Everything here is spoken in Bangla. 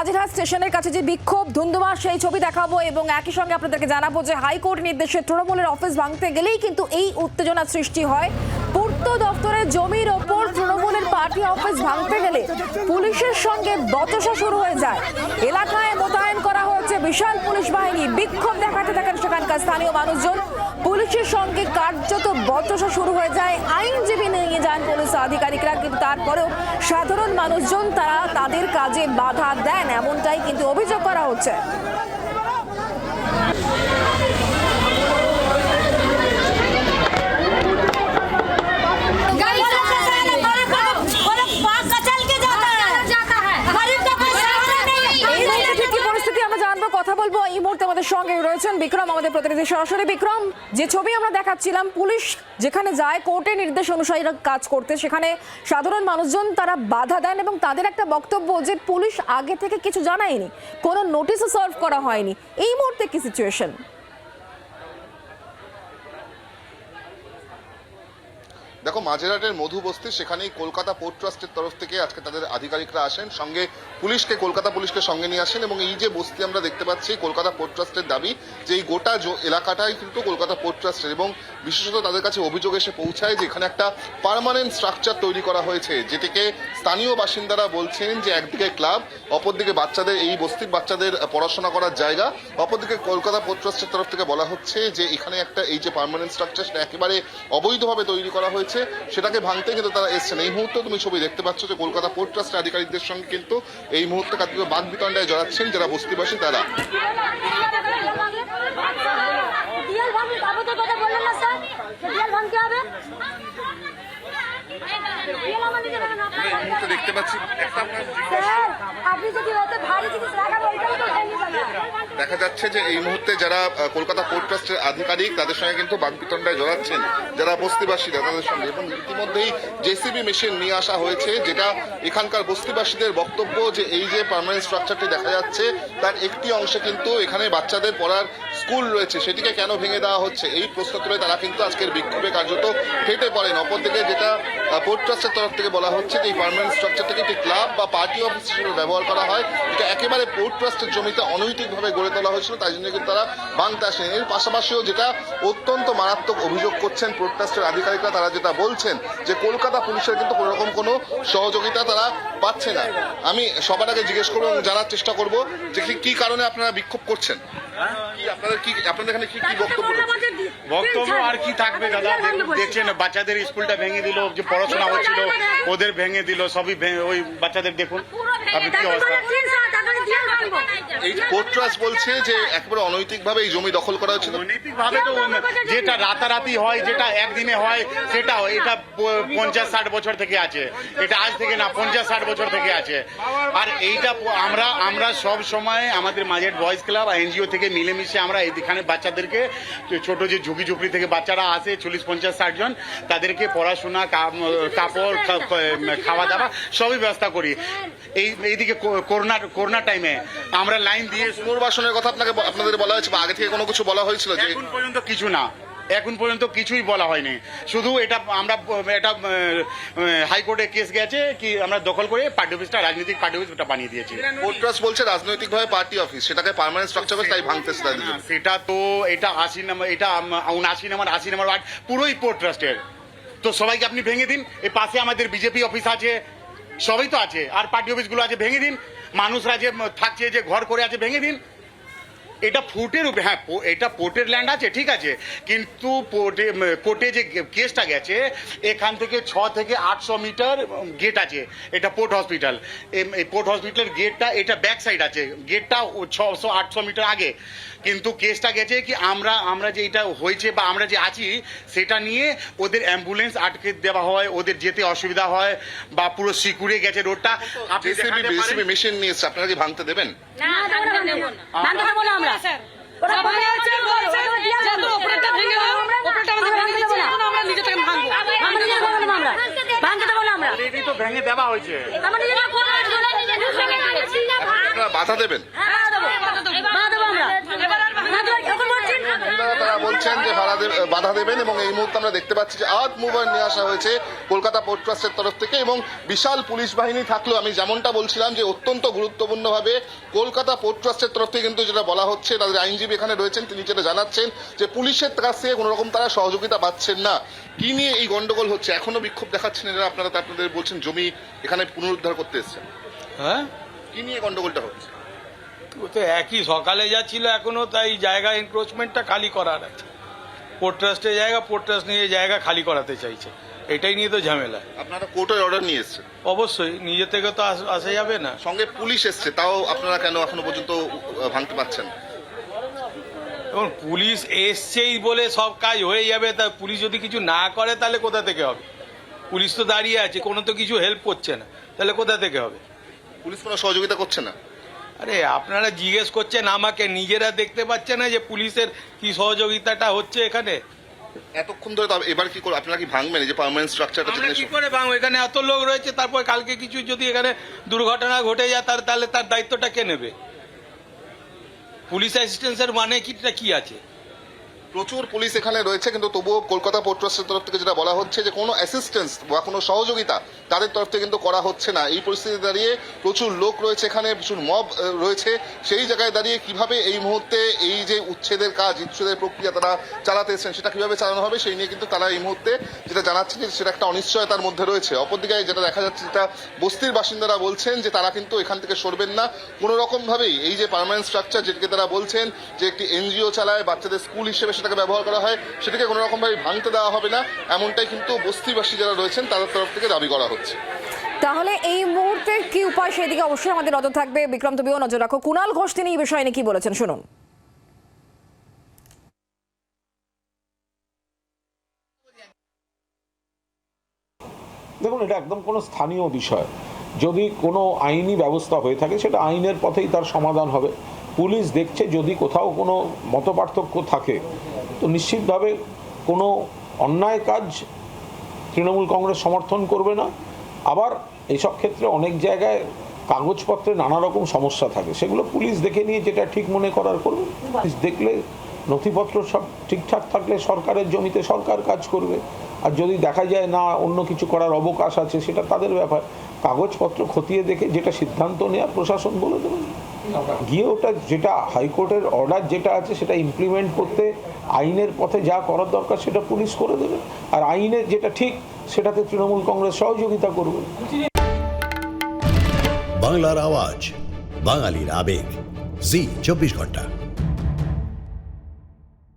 মাঝিরহাট স্টেশনের কাছে যে বিক্ষোভ ধুন্ধুমার সেই ছবি দেখাবো এবং একই সঙ্গে আপনাদেরকে জানাব যে হাইকোর্ট নির্দেশে তৃণমূলের অফিস ভাঙতে গেলেই কিন্তু এই উত্তেজনা সৃষ্টি হয়। পূর্ত দপ্তরের জমির ওপর তৃণমূলের পার্টি অফিস ভাঙতে গেলে পুলিশের সঙ্গে বচসা শুরু হয়ে যায়। এলাকায় মোতায়েন করা বিশাল পুলিশ বাহিনী বিক্ষোভ দেখাতে থাকেন সেখানকার স্থানীয় মানুষজন। পুলিশের সঙ্গে কার্যত বচসা শুরু হয়ে যায়। আইনজীবী নিয়ে যান পুলিশ আধিকারিকরা, কিন্তু তারপরেও সাধারণ মানুষজন তারা তাদের কাজে বাধা দেন, এমনটাই কিন্তু অভিযোগ করা হচ্ছে। বলব, এই মুহূর্তে আমাদের সঙ্গে রয়েছেন বিক্রম, আমাদের প্রতিনিধি সরাসরি। বিক্রম, যে ছবি আমরা দেখাচ্ছিলাম, পুলিশ যেখানে যায়, কোর্টে নির্দেশ অনুসারী কাজ করতে, সেখানে সাধারণ মানুষজন তারা বাধা দেন এবং তাদের একটা বক্তব্য যে পুলিশ আগে থেকে কিছু জানায়নি, কোনো নোটিশও সার্ভ করা হয়নি। এই মুহূর্তে কি সিচুয়েশন দেখো, মাঝেরহাটের মধু বস্তি সেখানেই কলকাতা পোর্ট ট্রাস্টের তরফ থেকে আজকে তাদের আধিকারিকরা আসেন। সঙ্গে পুলিশকে, কলকাতা পুলিশকে সঙ্গে নিয়ে আসেন এবং এই যে বস্তি আমরা দেখতে পাচ্ছি, কলকাতা পোর্ট ট্রাস্টের দাবি যে এই গোটা এলাকাটাই কিন্তু কলকাতা পোর্ট ট্রাস্টের এবং বিশেষত তাদের কাছে অভিযোগ এসে পৌঁছায় যে এখানে একটা পার্মানেন্ট স্ট্রাকচার তৈরি করা হয়েছে, যেটিকে স্থানীয় বাসিন্দারা বলছেন যে একদিকে ক্লাব, অপরদিকে বাচ্চাদের, এই বস্তির বাচ্চাদের পড়াশোনা করার জায়গা। অপরদিকে কলকাতা পোর্ট ট্রাস্টের তরফ থেকে বলা হচ্ছে যে এখানে একটা এই যে পার্মানেন্ট স্ট্রাকচার, সেটা একেবারে অবৈধভাবে তৈরি করা হয়েছে। সেটাকে ভাঙতে কিন্তু তারা এসছেন। এই মুহূর্তে তুমি ছবি দেখতে পাচ্ছ যে কলকাতা পোর্ট ট্রাস্টের আধিকারিকদের সঙ্গে কিন্তু এই মুহূর্তে কার্যত বাদ বিতণ্ডায় জড়াচ্ছেন যারা বস্তিবাসী তারা। দেখতে পাচ্ছি একটা আপনার আপনি যদি ভারী জিনিস রাখাবো ওইটাও তো ভেঙে যাবে দেখা যাচ্ছে যে এই মুহূর্তে যারা কলকাতা পোর্ট ট্রাস্টের আধিকারিক, তাদের সঙ্গে কিন্তু বাগবিতণ্ডায় জড়াচ্ছেন যারা বস্তিবাসীরা তাদের সঙ্গে। এবং ইতিমধ্যেই জেসিবি মেশিন নিয়ে আসা হয়েছে, যেটা এখানকার বস্তিবাসীদের বক্তব্য যে এই যে পার্মানেন্ট স্ট্রাকচারটি দেখা যাচ্ছে, তার একটি অংশে কিন্তু এখানে বাচ্চাদের পড়ার স্কুল রয়েছে, সেটিকে কেন ভেঙে দেওয়া হচ্ছে? এই প্রশ্ন তুলে তারা কিন্তু আজকের বিক্ষোভে কার্যত ফেটে পড়েন। অপরদিকে যেটা পোর্ট ট্রাস্টের তরফ থেকে বলা হচ্ছে যে এই পার্মানেন্ট স্ট্রাকচারটাকে একটি ক্লাব বা পার্টি অফিস হিসেবে ব্যবহার করা হয়। এটা একেবারে পোর্ট ট্রাস্টের জমিতে অনৈতিকভাবে গড়ে তোলা হয়েছিল, তাই জন্য কিন্তু তারা ভাঙতে আসেন। এর পাশাপাশিও যেটা অত্যন্ত মারাত্মক অভিযোগ করছেন পোর্ট আধিকারিকরা, তারা যেটা বলছেন যে কলকাতা পুলিশের কিন্তু কোনো রকম কোনো সহযোগিতা তারা পাচ্ছে না। আমি সবার আগে জিজ্ঞেস করব এবং জানার চেষ্টা করব যে কি- কারণে আপনারা বিক্ষোভ করছেন? আপনাদের কি আপনাদের এখানে কি কি বক্তব্য বক্তব্য আর কি থাকবে, দাদা? দেখ- দেখছেন, বাচ্চাদের স্কুলটা ভেঙে দিল, যে পড়াশোনা হচ্ছিল, ওদের ভেঙে দিল, সবই ওই বাচ্চাদের দেখুন, আপনি কি অবস্থা? এই পোর্ট ট্রাস্ট বলছে যে একেবারে অনৈতিকভাবে এই জমি দখল করা হয়েছিল। অনৈতিক ভাবে তো যেটা রাতারাতি হয়, যেটা একদিনে হয়, সেটা এটা পঞ্চাশ ষাট বছর থেকে আছে। এটা আজ থেকে না, পঞ্চাশ ষাট বছর থেকে আছে। আর এইটা আমরা আমরা সব সময় আমাদের মাঝের বয়েজ ক্লাব এনজিও থেকে মিলেমিশে আমরা এখানে বাচ্চাদেরকে ছোট যে ঝুঁকি ঝুঁকি থেকে বাচ্চারা আসে, চল্লিশ, পঞ্চাশ, ষাট জন, তাদেরকে পড়াশোনা কাপড় খাওয়া দাওয়া, সবই ব্যবস্থা করি। এই, এইদিকে কো- করোনার, করোনা টাইমে আমরা লাইন দিয়ে পুনর্বাসনের কথা আপনাকে আপনাদের বলা হয়েছে বা আগে থেকে কোনো কিছু বলা হয়েছিল যে এখন পর্যন্ত কিছু না। এখন পর্যন্ত কিছুই বলা হয়নি। শুধু এটা আমরা এটা হাইকোর্টে কেস গেছে কি আমরা দখল করে পার্টি অফিসটা রাজনৈতিক পার্টি অফিস ওটা বানিয়ে দিয়েছি। পোর্ট ট্রাস্ট বলছে রাজনৈতিকভাবে পার্টি অফিস সেটাকে পার্মানেন্ট স্ট্রাকচার তাই ভাঙতেছে তাদের সেটা তো এটা আশি নম্বর এটা উনআশি নম্বর আশি নম্বর ওয়ার্ড পুরোই পোর্ট ট্রাস্টের। তো সবাইকে আপনি ভেঙে দিন এই পাশে আমাদের বিজেপি অফিস আছে সবই তো আছে। আর পার্টি অফিসগুলো আছে, ভেঙে দিন। মানুষরা যে থাকছে, যে ঘর করে আছে, ভেঙে দিন। এটা ফুটের উপরে হ্যাঁ এটা পোর্টের ল্যান্ড আছে ঠিক আছে। কিন্তু পোর্টে কোর্টে যে কেসটা গেছে এখান থেকে ছ থেকে আটশো মিটার গেট আছে। এটা পোর্ট হসপিটাল। এই পোর্ট হসপিটালের গেটটা এটা ব্যাক সাইড আছে গেটটা ছশো আটশো মিটার আগে। কিন্তু কেসটা গেছে কি আমরা আমরা যে এটা হয়েছে বা আমরা যে আছি সেটা নিয়ে ওদের অ্যাম্বুলেন্স আটকে দেওয়া হয় ওদের যেতে অসুবিধা হয় বা পুরো সিকুড়ে গেছে রোডটা আপনি মেশিন নিয়ে আপনারা কি ভাঙতে দেবেন? ভাঙতে দেবো না আমরা ওরা ভাঙে আছে বলছে যে ওপরেটা ভেঙে দাও ওপরেটা আমাদের ভাঙতে দেবো না আমরা নিজে থেকে ভাঙবো আমরা নিজে ভাঙবো না আমরা ভাঙতে দেবো না আমরা অলরেডি তো ভেঙে দেওয়া হয়েছে আমরা নিজে বাধা দেবেন হ্যাঁ দেবো বাধা দেবো আমরা না তো এখন বলছি মহিলারা তারা বলছেন যে ভাড়া দেব- বাধা দেবেন এবং এই মুহূর্তে আমরা দেখতে পাচ্ছি যে আর্থ মুভার নিয়ে আসা হয়েছে কলকাতা পোর্ট ট্রাস্টের তরফ থেকে এবং বিশাল পুলিশ বাহিনী থাকলেও আমি যেমনটা বলছিলাম যে অত্যন্ত গুরুত্বপূর্ণভাবে কলকাতা পোর্ট ট্রাস্টের তরফ থেকে কিন্তু যেটা বলা হচ্ছে তাদের আইনজীবী এখানে রয়েছেন তিনি যেটা জানাচ্ছেন যে পুলিশের কাছ থেকে কোনো রকম তারা সহযোগিতা পাচ্ছেন না। কি নিয়ে এই গন্ডগোল হচ্ছে? এখনও বিক্ষোভ দেখাচ্ছেন এরা আপনারা আপনাদের বলছেন জমি এখানে পুনরুদ্ধার করতে এসছেন। হ্যাঁ? কি নিয়ে গন্ডগোলটা হচ্ছে? ও তো একই সকালে যা ছিল এখনও তাই জায়গা এনক্রোচমেন্টটা খালি করার আছে। পোর্ট ট্রাস্টের জায়গা পোর্ট ট্রাস্ট নিয়ে জায়গা খালি করাতে চাইছে। এটাই নিয়ে তো ঝামেলা। আপনারা কোর্টের অর্ডার নিয়ে এসছেন? অবশ্যই নিজে থেকে তো আস- আসা যাবে না। সঙ্গে পুলিশ এসছে তাও আপনারা কেন এখনও পর্যন্ত ভাঙতে পারছেন? এবং পুলিশ এসছেই বলে সব কাজ হয়ে যাবে তা পুলিশ যদি কিছু না করে তাহলে কোথা থেকে হবে? পুলিশ তো দাঁড়িয়ে আছে কোনো তো কিছু হেল্প করছে না তাহলে কোথা থেকে হবে? পুলিশ কোনো সহযোগিতা করছে না? আরে আপনারা জিজ্ঞেস করছেন আমাকে নিজেরা দেখতে পাচ্ছে না যে পুলিশের কি সহযোগিতাটা হচ্ছে এখানে? এতক্ষণ ধরে এবার কি করে আপনারা কি ভাঙবেন? এই যে পার্মানেন্ট স্ট্রাকচারটা আমরা কি করে ভাঙবো? এখানে এত লোক রয়েছে তারপর কালকে কিছু যদি এখানে দুর্ঘটনা ঘটে যায় তার তাহলে তার দায়িত্বটা কে নেবে? পুলিশ অ্যাসিস্ট্যান্সের মানে কিটা কি আছে? প্রচুর পুলিশ এখানে রয়েছে, কিন্তু তবুও কলকাতা পোর্ট ট্রাস্টের তরফ থেকে যেটা বলা হচ্ছে যে কোনো অ্যাসিস্ট্যান্স বা কোনো সহযোগিতা তাদের তরফ থেকে কিন্তু করা হচ্ছে না। এই পরিস্থিতি দাঁড়িয়ে প্রচুর লোক রয়েছে এখানে, প্রচুর মব রয়েছে। সেই জায়গায় দাঁড়িয়ে কীভাবে এই মুহূর্তে এই যে উচ্ছেদের কাজ, উচ্ছেদের প্রক্রিয়া তারা চালাতে এসেছেন, সেটা কীভাবে চালানো হবে সেই নিয়ে কিন্তু তারা এই মুহূর্তে যেটা জানাচ্ছেন যে সেটা একটা অনিশ্চয়তার মধ্যে রয়েছে। অপরদিকে যেটা দেখা যাচ্ছে যেটা বস্তির বাসিন্দারা বলছেন যে তারা কিন্তু এখান থেকে সরবেন না। কোনো রকম ভাবেই এই যে পার্মানেন্ট স্ট্রাকচার যেটাকে তারা বলছেন যে একটি এনজিও চালায়, বাচ্চাদের স্কুল হিসেবে সেটাকে ব্যবহার করা হয় সেটাকে কোনো রকম ভাবে ভাঙতে দেওয়া হবে না এমনটাই কিন্তু বস্তিবাসী যারা রয়েছেন তাদের তরফ থেকে দাবি করা হচ্ছে। তাহলে এই মুহূর্তে কি উপায়? সেদিকে অবশ্যই আমাদের নজর থাকবে। বিক্রম তুমিও নজর রাখো। কুণাল ঘোষ তিনি এই বিষয়ে নিয়ে কি বলেছেন? শুনুন। দেখুন এটা একদম কোনো স্থানীয় বিষয়। যদি কোনো আইনি ব্যবস্থা হয়ে থাকে সেটা আইনের পথেই তার সমাধান হবে। পুলিশ দেখছে যদি কোথাও কোনো মতপার্থক্য থাকে, তো নিশ্চিতভাবে কোনো অন্যায় কাজ তৃণমূল কংগ্রেস সমর্থন করবে না। আবার এসব ক্ষেত্রে অনেক জায়গায় কাগজপত্রে নানা রকম সমস্যা থাকে। সেগুলো পুলিশ দেখে নিয়ে যেটা ঠিক মনে করার করবে। পুলিশ দেখলে নথিপত্র সব ঠিকঠাক থাকলে সরকারের জমিতে সরকার কাজ করবে। আর যদি দেখা যায় না অন্য কিছু করার অবকাশ আছে, সেটা তাদের ব্যাপার। কাগজপত্র খতিয়ে দেখে যেটা সিদ্ধান্ত নেওয়ার প্রশাসন বলে দেবেন গিয়ে ওটা যেটা হাইকোর্টের অর্ডার যেটা আছে, সেটা ইমপ্লিমেন্ট করতে আইনের পথে যা করার দরকার সেটা পুলিশ করে দেবে। আর আইনের যেটা ঠিক, সেটাতে তৃণমূল কংগ্রেস সহযোগিতা করবে। বাংলার আওয়াজ, বাঙালির আবেগ। জি, চব্বিশ ঘণ্টা।